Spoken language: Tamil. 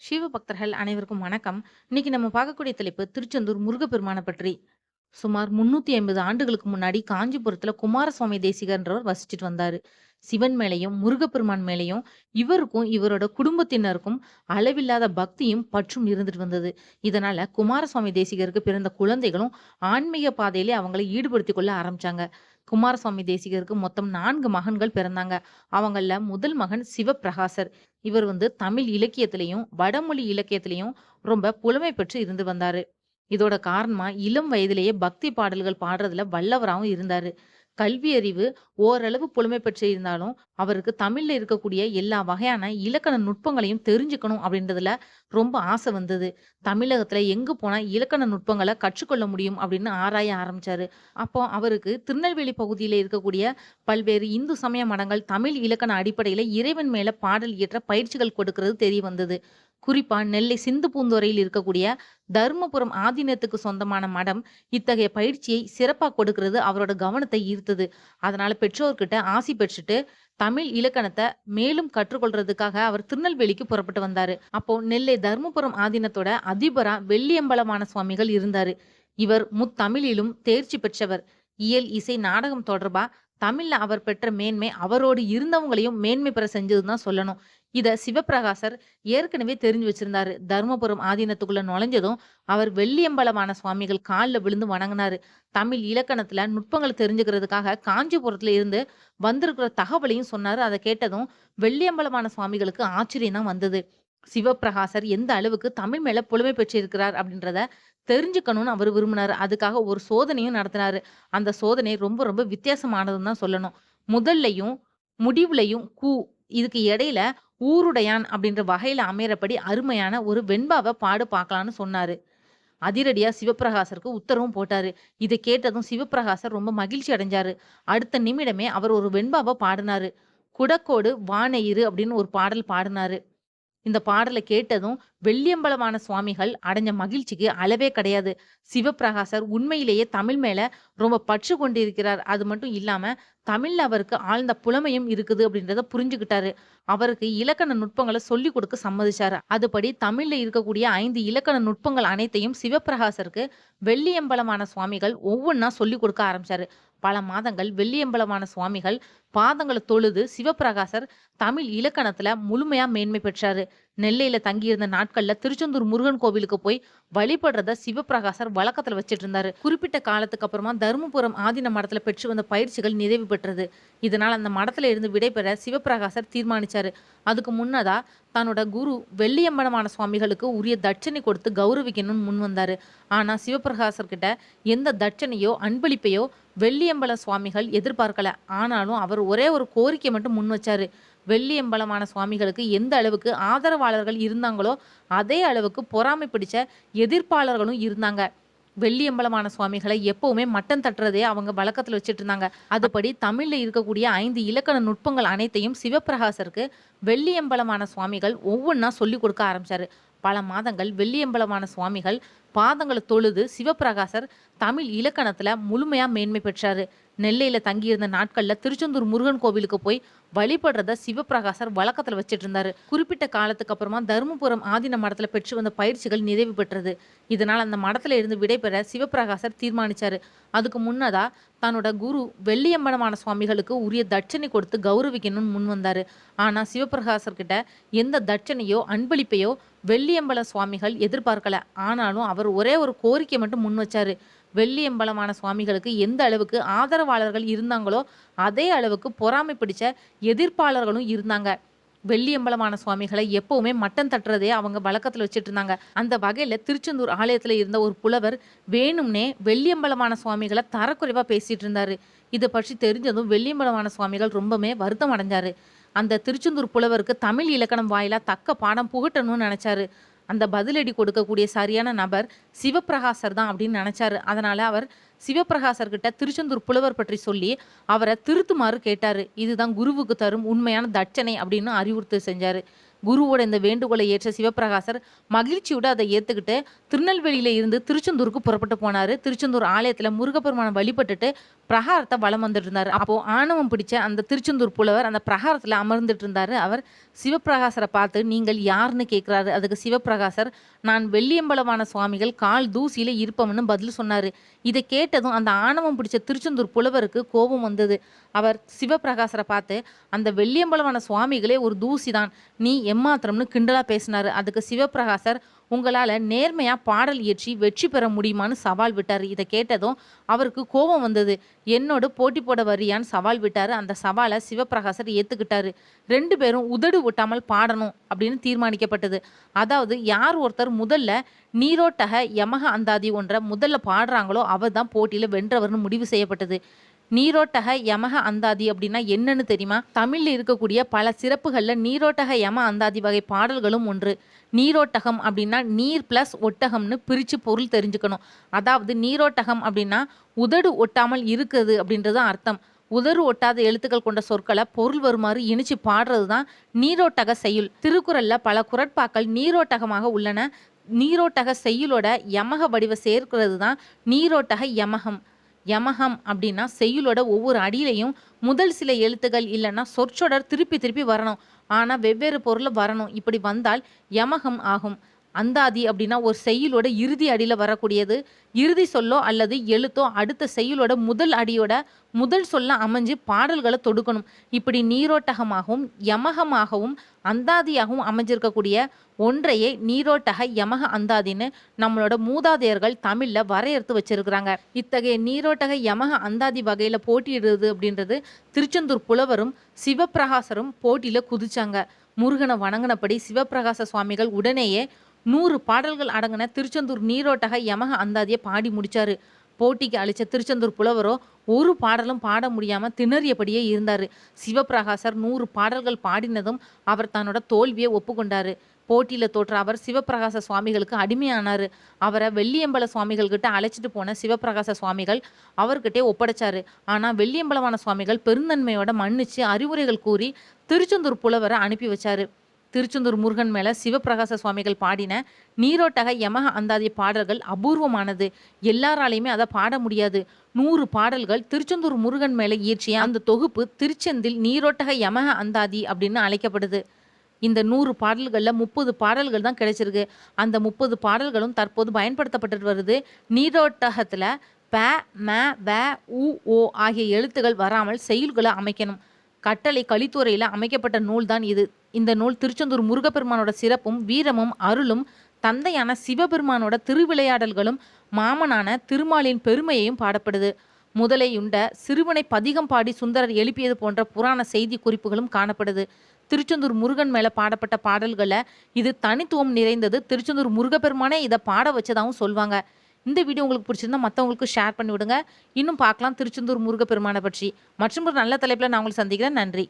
சிவபக்தர்கள் அனைவருக்கும் வணக்கம். இன்னைக்கு நம்ம பார்க்கக்கூடிய தலைப்பு திருச்செந்தூர் முருகப்பெருமான பற்றி. சுமார் 350 ஆண்டுகளுக்கு முன்னாடி காஞ்சிபுரத்துல குமாரசுவாமி தேசிகர்ன்றவர் வசிச்சுட்டு வந்தாரு. சிவன் மேலையும் முருகப்பெருமான் மேலையும் இவருக்கும், இவரோட குடும்பத்தினருக்கும் அளவில்லாத பக்தியும், பற்றும் இருந்துட்டு வந்தது. இதனால குமாரசுவாமி தேசிகருக்கு பிறந்த குழந்தைகளும் ஆன்மீக பாதையிலே அவங்களை ஈடுபடுத்தி கொள்ள ஆரம்பிச்சாங்க. குமாரசுவாமி தேசிகருக்கு மொத்தம் நான்கு மகன்கள் பிறந்தாங்க. அவங்கள முதல் மகன் சிவபிரகாசர் இவர் வந்து தமிழ் இலக்கியத்திலையும் வடமொழி இலக்கியத்திலையும் ரொம்ப புலமை பெற்று இருந்து வந்தாரு. இதோட காரணமா இளம் வயதிலேயே பக்தி பாடல்கள் பாடுறதுல வல்லவராவும் இருந்தாரு. கல்வி அறிவு ஓரளவு புலமை பெற்று இருந்தாலும், அவருக்கு தமிழ்ல இருக்கக்கூடிய எல்லா வகையான இலக்கண நுட்பங்களையும் தெரிஞ்சுக்கணும் அப்படின்றதுல ரொம்ப ஆசை வந்தது. தமிழகத்துல எங்க போனா இலக்கண நுட்பங்களை கற்றுக்கொள்ள முடியும் அப்படின்னு ஆராய ஆரம்பிச்சாரு. அப்போ அவருக்கு திருநெல்வேலி பகுதியில இருக்கக்கூடிய பல்வேறு இந்து சமய மடங்கள் தமிழ் இலக்கண அடிப்படையில இறைவன் மேல பாடல் இயற்ற பயிற்சிகள் கொடுக்கிறது தெரிய வந்தது. குறிப்பா நெல்லை சிந்து பூந்துறையில் இருக்கக்கூடிய தர்மபுரம் ஆதீனத்துக்கு சொந்தமான மடம் இத்தகைய பயிற்சியை சிறப்பா கொடுக்கிறது அவரோட கவனத்தை ஈர்த்தது. அதனால பெற்றோர்கிட்ட ஆசி பெற்றுட்டு தமிழ் இலக்கணத்தை மேலும் கற்றுக்கொள்றதுக்காக அவர் திருநெல்வேலிக்கு புறப்பட்டு வந்தாரு. அப்போ நெல்லை தர்மபுரம் ஆதீனத்தோட அதிபரா வெள்ளியம்பலமான சுவாமிகள் இருந்தாரு. இவர் முத்தமிழிலும் தேர்ச்சி பெற்றவர். இயல், இசை, நாடகம் தொடர்பா தமிழ்ல அவர் பெற்ற மேன்மை அவரோடு இருந்தவங்களையும் மேன்மை பெற செஞ்சதுன்னு தான் சொல்லணும். இத சிவப்பிரகாசர் ஏற்கனவே தெரிஞ்சு வச்சிருந்தாரு. தர்மபுரம் ஆதீனத்துக்குள்ள நுழைஞ்சதும் அவர் வெள்ளியம்பலமான சுவாமிகள் காலில் விழுந்து வணங்கினாரு தமிழ் இலக்கணத்துல நுட்பங்களை தெரிஞ்சுக்கிறதுக்காக காஞ்சிபுரத்துல இருந்து வந்திருக்கிற தகவலையும் சொன்னாரு. அதை கேட்டதும் வெள்ளியம்பலமான சுவாமிகளுக்கு ஆச்சரியம் தான் வந்தது. சிவப்பிரகாசர் எந்த அளவுக்கு தமிழ் மேல புலமை பெற்றிருக்கிறார் அப்படின்றத தெரிஞ்சுக்கணும்னு அவர் விரும்பினாரு. அதுக்காக ஒரு சோதனையும் நடத்தினாரு. அந்த சோதனை ரொம்ப ரொம்ப வித்தியாசமானதுன்னு தான் சொல்லணும். முதல்லையும் முடிவுலையும் கூ இதுக்கு இடையில ஊருடையான் அப்படின்ற வகையில அமையறபடி அருமையான ஒரு வெண்பாவை பாடு பார்க்கலான்னு சொன்னாரு. அதிரடியா சிவப்பிரகாசருக்கு உத்தரவும் போட்டாரு. இதை கேட்டதும் சிவப்பிரகாசர் ரொம்ப மகிழ்ச்சி அடைஞ்சாரு. அடுத்த நிமிடமே அவர் ஒரு வெண்பாவை பாடினாரு "குடக்கோடு வானெயிறு" அப்படின்னு ஒரு பாடல் பாடினாரு இந்த பாடலை கேட்டதும் வெள்ளியம்பலமான சுவாமிகள் அடைஞ்ச மகிழ்ச்சிக்கு அளவே கிடையாது. சிவப்பிரகாசர் உண்மையிலேயே தமிழ் மேல ரொம்ப பற்று கொண்டிருக்கிறார். அது மட்டும் இல்லாம தமிழில் அவருக்கு ஆழ்ந்த புலமையும் இருக்குது அப்படின்றத புரிஞ்சுக்கிட்டாரு. அவருக்கு இலக்கண நுட்பங்களை சொல்லிக் கொடுக்க சம்மதிச்சாரு. அதுபடி தமிழில் இருக்கக்கூடிய ஐந்து இலக்கண நுட்பங்கள் அனைத்தையும் சிவப்பிரகாசருக்கு வெள்ளியம்பலமான சுவாமிகள் ஒவ்வொன்றா சொல்லிக் கொடுக்க ஆரம்பிச்சாரு. பல மாதங்கள் வெள்ளியம்பலமான சுவாமிகள் பாதங்களை தொழுது சிவப்பிரகாசர் தமிழ் இலக்கணத்துல முழுமையா மேன்மை பெற்றாரு. நெல்லையில தங்கியிருந்த நாட்கள்ல திருச்செந்தூர் முருகன் கோவிலுக்கு போய் வழிபடுறத சிவப்பிரகாசர் வழக்கத்துல வச்சிட்டு இருந்தாரு. குறிப்பிட்ட காலத்துக்கு அப்புறமா தருமபுரம் ஆதீன மடத்துல பெற்று வந்த பயிற்சிகள் நிறைவு பெற்றது. இதனால் அந்த மடத்துல இருந்து விடைபெற சிவப்பிரகாசர் தீர்மானிச்சாரு. அதுக்கு முன்னதா தன்னோட குரு வெள்ளியம்பலமான சுவாமிகளுக்கு உரிய தட்சணை கொடுத்து கௌரவிக்கணும்னு முன் வந்தாரு. ஆனா சிவபிரகாசர்கிட்ட எந்த தட்சணையோ, அன்பளிப்பையோ வெள்ளியம்பல சுவாமிகள் எதிர்பார்க்கல. ஆனாலும் அவர் ஒரே ஒரு கோரிக்கை மட்டும் முன் வச்சாரு. வெள்ளியம்பலமான சுவாமிகளுக்கு எந்த அளவுக்கு ஆதரவாளர்கள் இருந்தாங்களோ, அதே அளவுக்கு பொறாமை பிடிச்ச எதிர்ப்பாளர்களும் இருந்தாங்க. வெள்ளியம்பலமான சுவாமிகளை எப்பவுமே மட்டம் தட்டுறதே அவங்க வழக்கத்தில் வச்சுட்டு இருந்தாங்க. அதுபடி தமிழில் இருக்கக்கூடிய ஐந்து இலக்கண நுட்பங்கள் அனைத்தையும் சிவப்பிரகாசருக்கு வெள்ளியம்பலமான சுவாமிகள் ஒவ்வொன்றா சொல்லிக் கொடுக்க ஆரம்பிச்சாரு. பல மாதங்கள் வெள்ளியம்பலமான சுவாமிகள் பாதங்களை தொழுது சிவப்பிரகாசர் தமிழ் இலக்கணத்துல முழுமையா மேன்மை பெற்றாரு. நெல்லையில தங்கியிருந்த நாட்கள்ல திருச்செந்தூர் முருகன் கோவிலுக்கு போய் வழிபடுறத சிவப்பிரகாசர் வழக்கத்துல வச்சுட்டு இருந்தாரு. குறிப்பிட்ட காலத்துக்கு அப்புறமா தருமபுரம் ஆதீன மடத்துல பெற்று வந்த பயிற்சிகள் நிறைவு பெற்றது. இதனால் அந்த மடத்துல இருந்து விடைபெற சிவப்பிரகாசர் தீர்மானிச்சாரு. அதுக்கு முன்னதா தன்னோட குரு வெள்ளியம்பலமான சுவாமிகளுக்கு உரிய தட்சணை கொடுத்து கௌரவிக்கணும்னு முன் வந்தாரு. ஆனா சிவபிரகாசர்கிட்ட எந்த தட்சணையோ, அன்பளிப்பையோ வெள்ளியம்பல சுவாமிகள் எதிர்பார்க்கல. ஆனாலும் அவர் ஒரே ஒரு கோரிக்கை மட்டும் முன் வச்சாரு. வெள்ளியம்பலமான சுவாமிகளுக்கு எந்த அளவுக்கு ஆதரவாளர்கள் இருந்தாங்களோ, அதே அளவுக்கு பொறாமை பிடிச்ச எதிர்ப்பாளர்களும் இருந்தாங்க. வெள்ளியம்பலமான சுவாமிகளை எப்பவுமே மட்டன் தட்டுறதே அவங்க வழக்கத்தில் வச்சுட்டு இருந்தாங்க. அந்த வகையில் திருச்செந்தூர் ஆலயத்தில் இருந்த ஒரு புலவர் வேணும்னே வெள்ளியம்பலமான சுவாமிகளை தரக்குறைவாக பேசிட்டு இருந்தாரு. இதை பற்றி தெரிஞ்சதும் வெள்ளியம்பலமான சுவாமிகள் ரொம்பவே வருத்தம் அடைஞ்சாரு. அந்த திருச்செந்தூர் புலவருக்கு தமிழ் இலக்கணம் வாயிலாக தக்க பாடம் புகட்டணும்னு நினச்சாரு அந்த பதிலடி கொடுக்கக்கூடிய சரியான நபர் சிவப்பிரகாசர் தான் அப்படின்னு நினச்சாரு அதனால அவர் சிவபிரகாசர்கிட்ட திருச்செந்தூர் புலவர் பற்றி சொல்லி அவரை திருத்துமாறு கேட்டாரு. இதுதான் குருவுக்கு தரும் உண்மையான தட்சணை அப்படின்னு அறிவுறுத்தல் செஞ்சாரு. குருவோட இந்த வேண்டுகோளை ஏற்ற சிவப்பிரகாசர் மகிழ்ச்சியோட அதை ஏற்றுக்கிட்டு திருநெல்வேலியில் இருந்து திருச்செந்தூருக்கு புறப்பட்டு போனார் திருச்செந்தூர் ஆலயத்தில் முருகப்பெருமானை வழிபட்டுட்டு பிரகாரத்தை வலம் வந்துட்டு இருந்தாரு அப்போ ஆணவம் பிடிச்ச அந்த திருச்செந்தூர் புலவர் அந்த பிரகாரத்துல அமர்ந்துட்டு இருந்தாரு அவர் சிவப்பிரகாசரை பார்த்து நீங்கள் யாருன்னு கேட்குறாரு அதுக்கு சிவப்பிரகாசர் நான் வெள்ளியம்பலவான சுவாமிகள் கால் தூசியில இருப்பவன்னு பதில் சொன்னாரு. இதை கேட்டதும் அந்த ஆணவம் பிடிச்ச திருச்செந்தூர் புலவருக்கு கோபம் வந்தது. அவர் சிவப்பிரகாசரை பார்த்து அந்த வெள்ளியம்பலவான சுவாமிகளே ஒரு தூசி தான் நீ எம்மாத்திரம்னு கிண்டலா பேசினாரு. அதுக்கு சிவப்பிரகாசர் உங்களால் நேர்மையாக பாடல் இயற்றி வெற்றி பெற முடியுமான்னு சவால் விட்டார். இதை கேட்டதும் அவருக்கு கோபம் வந்தது. என்னோட போட்டி போட வரியான்னு சவால் விட்டார். அந்த சவாலை சிவபிரகாசர் ஏற்றுக்கிட்டாரு ரெண்டு பேரும் உதடு ஒட்டாமல் பாடணும் அப்படின்னு தீர்மானிக்கப்பட்டது. அதாவது யார் ஒருத்தர் முதல்ல நீரோட்டக யமக அந்தாதி ஒன்றை முதல்ல பாடுறாங்களோ அவர் தான் போட்டியில் வென்றவர்னு முடிவு செய்யப்பட்டது. நீரோட்டக யமக அந்தாதி அப்படின்னா என்னன்னு தெரியுமா? தமிழில் இருக்கக்கூடிய பல சிறப்புகளில் நீரோட்டக யம அந்தாதி வகை பாடல்களும் ஒன்று. நீரோட்டகம் அப்படின்னா நீர் பிளஸ் ஒட்டகம்னு பிரித்து பொருள் தெரிஞ்சுக்கணும். அதாவது நீரோட்டகம் அப்படின்னா உதடு ஒட்டாமல் இருக்குது அப்படின்றது அர்த்தம். உதறு ஒட்டாத எழுத்துக்கள் கொண்ட சொற்களை பொருள் வருமாறு இனிச்சு பாடுறது தான் நீரோட்டக செய்யுள். திருக்குறளில் பல குரட்பாக்கள் நீரோட்டகமாக உள்ளன. நீரோட்டக செய்யுளோட யமக வடிவ சேர்க்கிறது தான் நீரோட்டக யமகம் யமகம் அப்படின்னா செய்யுளோட ஒவ்வொரு அடியிலையும் முதல் சில எழுத்துக்கள் இல்லைன்னா சொற்றொடர் திருப்பி திருப்பி வரணும். ஆனால் வெவ்வேறு பொருளை வரணும். இப்படி வந்தால் யமகம் ஆகும். அந்தாதி அப்படின்னா ஒரு செய்யுளோட இறுதி அடியில் வரக்கூடியது. இறுதி சொல்லோ அல்லது எழுத்தோ அடுத்த செய்யுளோட முதல் அடியோட முதல் சொல்ல அமைஞ்சு பாடல்களை தொடுக்கணும். இப்படி நீரோட்டகமாகவும் யமகமாகவும் அந்தாதியாகவும் அமைஞ்சிருக்கக்கூடிய ஒன்றையே நீரோட்டக யமக அந்தாதின்னு நம்மளோட மூதாதையர்கள் தமிழில் வரையறுத்து வச்சிருக்கிறாங்க. இத்தகைய நீரோட்டக யமக அந்தாதி வகையில் போட்டியிடுறது அப்படின்றது திருச்செந்தூர் புலவரும் சிவப்பிரகாசரும் போட்டியில் குதிச்சாங்க. முருகனை வணங்கினபடி சிவப்பிரகாச சுவாமிகள் உடனேயே நூறு பாடல்கள் அடங்கின திருச்செந்தூர் நீரோட்டக யமக அந்தாதியை பாடி முடிச்சாரு. போட்டிக்கு அளிச்ச திருச்செந்தூர் புலவரோ ஒரு பாடலும் பாட முடியாமல் திணறியபடியே இருந்தார். சிவபிரகாசர் நூறு பாடல்கள் பாடினதும் அவர் தன்னோட தோல்வியை ஒப்புக்கொண்டாரு. போட்டியில் தோற்ற அவர் சிவபிரகாச சுவாமிகளுக்கு அடிமையானார். அவரை வெள்ளியம்பல சுவாமிகள் கிட்ட அழைச்சிட்டு போன சிவபிரகாச சுவாமிகள் அவர்கிட்டே ஒப்படைச்சாரு. ஆனால் வெள்ளியம்பலமான சுவாமிகள் பெருந்தன்மையோட மன்னிச்சு அறிவுரைகள் கூறி திருச்செந்தூர் புலவரை அனுப்பி வச்சாரு. திருச்செந்தூர் முருகன் மேல சிவபிரகாச சுவாமிகள் பாடின நீரோட்டக யமக அந்தாதி பாடல்கள் அபூர்வமானது. எல்லாராலையுமே அதை பாட முடியாது. நூறு பாடல்கள் திருச்செந்தூர் முருகன் மேல இயற்றிய அந்த தொகுப்பு திருச்செந்தில் நீரோட்டக யமக அந்தாதி அப்படின்னு அழைக்கப்படுது. இந்த நூறு பாடல்களில் முப்பது பாடல்கள் தான் கிடைச்சிருக்கு. அந்த முப்பது பாடல்களும் தற்போது பயன்படுத்தப்பட்டு வருது. நீரோட்டகத்தில் ப ம வ உ ஓ ஆகிய எழுத்துகள் வராமல் செயல்களை அமைக்கணும். கட்டளை கலித்துறையில் அமைக்கப்பட்ட நூல் தான் இது. இந்த நூல் திருச்செந்தூர் முருகப்பெருமானோட சிறப்பும் வீரமும் அருளும் தந்தையான சிவபெருமானோட திருவிளையாடல்களும் மாமனான திருமாலின் பெருமையையும் பாடப்படுது. முதலையுண்ட சிறுவனை பதிகம் பாடி சுந்தரர் எழுப்பியது போன்ற புராண செய்தி குறிப்புகளும் காணப்படுது. திருச்செந்தூர் முருகன் மேல பாடப்பட்ட பாடல்களை இது தனித்துவம் நிறைந்தது. திருச்செந்தூர் முருகப்பெருமானே இதை பாட வச்சதாகவும் சொல்லுவாங்க இந்த வீடியோ உங்களுக்கு பிடிச்சிருந்தா மற்றவங்களுக்கு ஷேர் பண்ணி விடுங்க இன்னும் பார்க்கலாம் திருச்செந்தூர் முருகப்பெருமானை பற்றி. மற்றும் ஒரு நல்ல தலைப்பில் நான் உங்களுக்கு சந்திக்கிறேன். நன்றி.